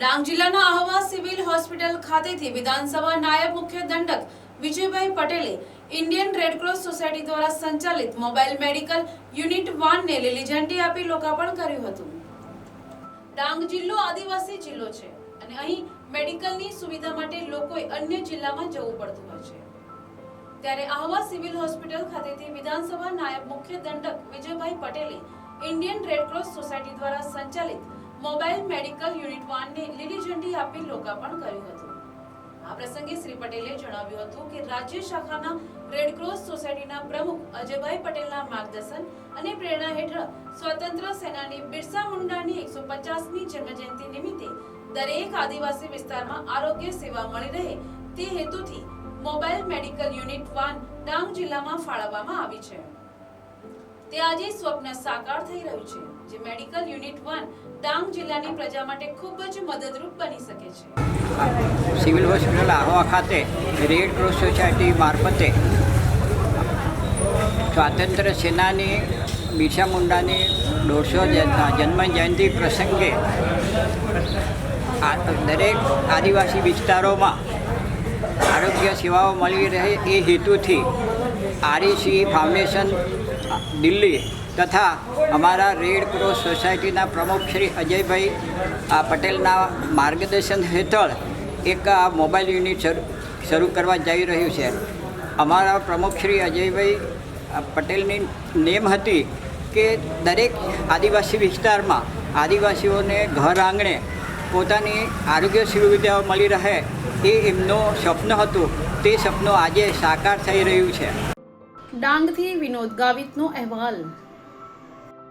ડાંગ જિલ્લાના Ahwa civil hospital ખાતેથી વિધાનસભા નાયબ મુખ્ય દંડક વિજયભાઈ પટેલે ઇન્ડિયન રેડક્રોસ સોસાયટી દ્વારા સંચાલિત મોબાઈલ મેડિકલ યુનિટ વનને લીલી ઝંડી આપી લોકાર્પણ કર્યું હતું. ડાંગ જિલ્લો આદિવાસી જિલ્લો છે અને અહીં મેડિકલની સુવિધા માટે લોકોએ અન્ય જિલ્લામાં જવું પડતું હોય છે. ત્યારે આહવા સિવિલ હોસ્પિટલ ખાતેથી વિધાનસભા નાયબ મુખ્ય દંડક વિજયભાઈ પટેલે ઇન્ડિયન રેડક્રોસ સોસાયટી દ્વારા સંચાલિત મોબાઈલ મેડિકલ યુનિટ વનને લીલી ઝંડી આપી લોકાર્પણ કર્યું હતું. આ પ્રસંગે શ્રી પટેલે જણાવ્યું હતું કે રાજ્ય શાખાના રેડક્રોસ સોસાયટીના પ્રમુખ અજયભાઈ પટેલના માર્ગદર્શન અને પ્રેરણા હેઠળ સ્વતંત્ર સેનાની બિરસા મુંડાની એકસો પચાસમી જન્મજયંતિ નિમિત્તે દરેક આદિવાસી વિસ્તારમાં આરોગ્ય સેવા મળી રહે તે હેતુથી mobile medical unit van Dang જિલ્લામાં ફાળવવામાં આવી છે. તે આજે સ્વપ્ન સાકાર થઈ રહ્યું છે, જે મેડિકલ યુનિટ વન ડાંગ જિલ્લાની પ્રજા માટે ખૂબ જ મદદરૂપ બની શકે છે. સિવિલ હોસ્પિટલ આહવા ખાતે રેડ ક્રોસ સોસાયટી મારફતે સ્વાતંત્ર્ય સેનાની બિરસા મુંડાની દોઢસો જન્મ જયંતિ પ્રસંગે દરેક આદિવાસી વિસ્તારોમાં આરોગ્ય સેવાઓ મળી રહે એ હેતુથી આરઈસી ફાઉન્ડેશન દિલ્હી તથા અમારા રેડ ક્રોસ સોસાયટીના પ્રમુખ શ્રી અજયભાઈ પટેલના માર્ગદર્શન હેઠળ એક, આ મોબાઈલ યુનિટ શરૂ કરવા જઈ રહ્યું છે. અમારા પ્રમુખ શ્રી અજયભાઈ પટેલની નેમ હતી કે દરેક આદિવાસી વિસ્તારમાં આદિવાસીઓને ઘર આંગણે પોતાની આરોગ્ય સુવિધાઓ મળી રહે એ એમનું સ્વપ્ન હતું. તે સપનું આજે સાકાર થઈ રહ્યું છે. ડાંગથી વિનોદ ગાવિતનો અહેવાલ.